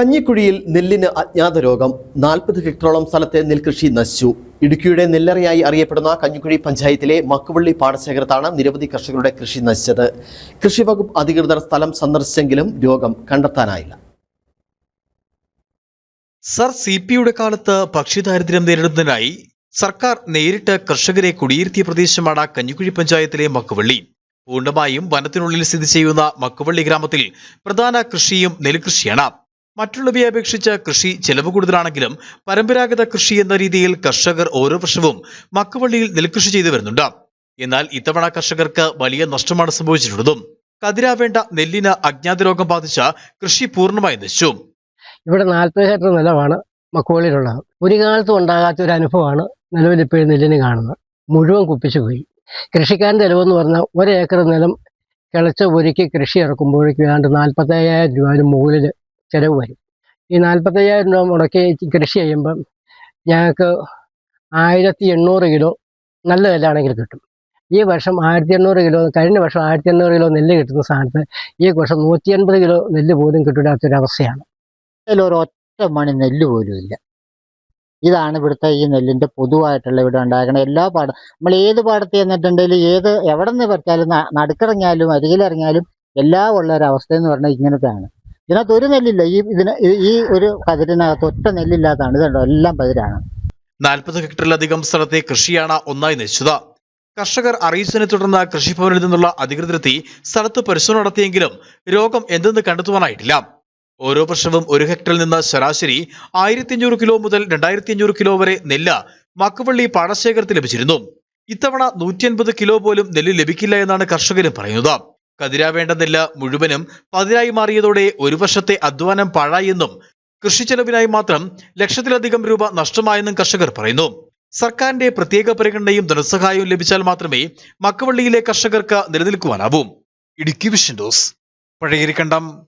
കഞ്ഞിക്കുഴിയിൽ നെല്ലിന് അജ്ഞാത രോഗം. നാൽപ്പത് ഹെക്ടറോളം സ്ഥലത്തെ നെൽകൃഷി നശിച്ചു. ഇടുക്കിയുടെ നെല്ലറയായി അറിയപ്പെടുന്ന കഞ്ഞിക്കുഴി പഞ്ചായത്തിലെ മക്കുവള്ളി പാടശേഖരത്താണ് നിരവധി കർഷകരുടെ കൃഷി നശിച്ചത്. കൃഷിവകുപ്പ് അധികൃതർ സ്ഥലം സന്ദർശിച്ചെങ്കിലും രോഗം കണ്ടെത്താനായില്ല. സർ സി പിയുടെ കാലത്ത് ഭക്ഷ്യദാരിദ്ര്യം നേരിടുന്നതിനായി സർക്കാർ നേരിട്ട് കർഷകരെ കുടിയിരുത്തിയ പ്രദേശമാണ് കഞ്ഞിക്കുഴി പഞ്ചായത്തിലെ മക്കുവള്ളി. പൂർണമായും വനത്തിനുള്ളിൽ സ്ഥിതി ചെയ്യുന്ന മക്കുവള്ളി ഗ്രാമത്തിൽ പ്രധാന കൃഷിയും നെൽകൃഷിയാണ്. മറ്റുള്ളവയെ അപേക്ഷിച്ച് കൃഷി ചെലവ് കൂടുതലാണെങ്കിലും പരമ്പരാഗത കൃഷി എന്ന രീതിയിൽ കർഷകർ ഓരോ വർഷവും മക്കവള്ളിയിൽ നെൽകൃഷി ചെയ്തു വരുന്നുണ്ട്. എന്നാൽ ഇത്തവണ കർഷകർക്ക് വലിയ നഷ്ടമാണ് സംഭവിച്ചിട്ടുള്ളതും. കതിരാവേണ്ട നെല്ലിന് അജ്ഞാത രോഗം ബാധിച്ച കൃഷി പൂർണമായി നശിച്ചു. ഇവിടെ നാൽപ്പത് ഹെക്ടർ നിലമാണ് മക്കുവള്ളിയിലുള്ളത്. ഒരു കാലത്തും ഉണ്ടാകാത്ത ഒരു അനുഭവമാണ് നിലവിൽ ഇപ്പോഴും നെല്ലിന് കാണുന്നത്. മുഴുവൻ കുപ്പിച്ചു പോയി. കൃഷിക്കാരന്റെ ചിലവെന്ന് പറഞ്ഞാൽ ഒരു ഏക്കർ നിലം കിളച്ച് ഒരുക്കി കൃഷി ഇറക്കുമ്പോഴേക്കും ഏതാണ്ട് നാൽപ്പത്തയ്യായിരം രൂപയുടെ മുകളിൽ ചിലവ് വരും. ഈ നാൽപ്പത്തയ്യായിരം രൂപ മുടക്കി കൃഷി ചെയ്യുമ്പം ഞങ്ങൾക്ക് ആയിരത്തി എണ്ണൂറ് കിലോ നല്ല നെല്ലാണെങ്കിൽ കിട്ടും. ഈ വർഷം ആയിരത്തി എണ്ണൂറ് കിലോ കഴിഞ്ഞ വർഷം ആയിരത്തി എണ്ണൂറ് കിലോ നെല്ല് കിട്ടുന്ന സ്ഥാനത്ത് ഈ വർഷം നൂറ്റി എൺപത് കിലോ നെല്ല് പോലും കിട്ടിടാത്തൊരവസ്ഥയാണ് ഒരു ഒറ്റ മണി നെല്ല് പോലും ഇല്ല. ഇതാണ് ഇവിടുത്തെ ഈ നെല്ലിന്റെ പൊതുവായിട്ടുള്ള ഇവിടെ ഉണ്ടാക്കുന്ന എല്ലാ പാടം നമ്മൾ ഏത് പാടത്ത് ചെന്നിട്ടുണ്ടെങ്കിലും ഏത് എവിടെ നിന്ന് പറിച്ചാലും ന- നടുക്കിറങ്ങിയാലും അരികിലിറങ്ങിയാലും എല്ലാം ഉള്ള ഒരു അവസ്ഥ എന്ന് പറഞ്ഞാൽ ഇങ്ങനത്തെയാണ്. ഇതിനകത്ത് ഒരു നെല്ലില്ല. ഈ ഇതിന് ഈ- ഒരു കതിരിനകത്ത് ഒറ്റ നെല്ലില്ലാത്തതാണ്. ഇതുണ്ടോ എല്ലാം പതിരാണ്. നാൽപ്പത് ഹെക്ടറിലധികം സ്ഥലത്തെ കൃഷിയാണ് ഒന്നായി നശിച്ചത്. കർഷകർ അറിയിച്ചതിനെ തുടർന്ന് കൃഷിഭവനിൽ നിന്നുള്ള അധികൃതരെത്തി സ്ഥലത്ത് പരിശോധന നടത്തിയെങ്കിലും രോഗം എന്തെന്ന് കണ്ടെത്തുവാനായിട്ടില്ല. ഓരോ വർഷവും ഒരു ഹെക്ടറിൽ നിന്ന് ശരാശരി ആയിരത്തി അഞ്ഞൂറ് കിലോ മുതൽ രണ്ടായിരത്തി അഞ്ഞൂറ് കിലോ വരെ നെല്ല് മക്കുവള്ളി പാടശേഖരത്തിൽ ലഭിച്ചിരുന്നു. ഇത്തവണ നൂറ്റി കിലോ പോലും നെല്ല് ലഭിക്കില്ല എന്നാണ് കർഷകരും പറയുന്നത്. കതിരാവേണ്ട നെല്ല് മുഴുവനും. പതിരായി മാറിയതോടെ ഒരു വർഷത്തെ അധ്വാനം പാഴായെന്നും കൃഷി ചെലവിനായി മാത്രം ലക്ഷത്തിലധികം രൂപ നഷ്ടമായെന്നും കർഷകർ പറയുന്നു. സർക്കാരിന്റെ പ്രത്യേക പരിഗണനയും ധനസഹായവും ലഭിച്ചാൽ മാത്രമേ മക്കവള്ളിയിലെ കർഷകർക്ക് നിലനിൽക്കുവാനാവൂ. ഇടുക്കി വിഷൻ ഡോസ് പഴയരിക്കണ്ടം.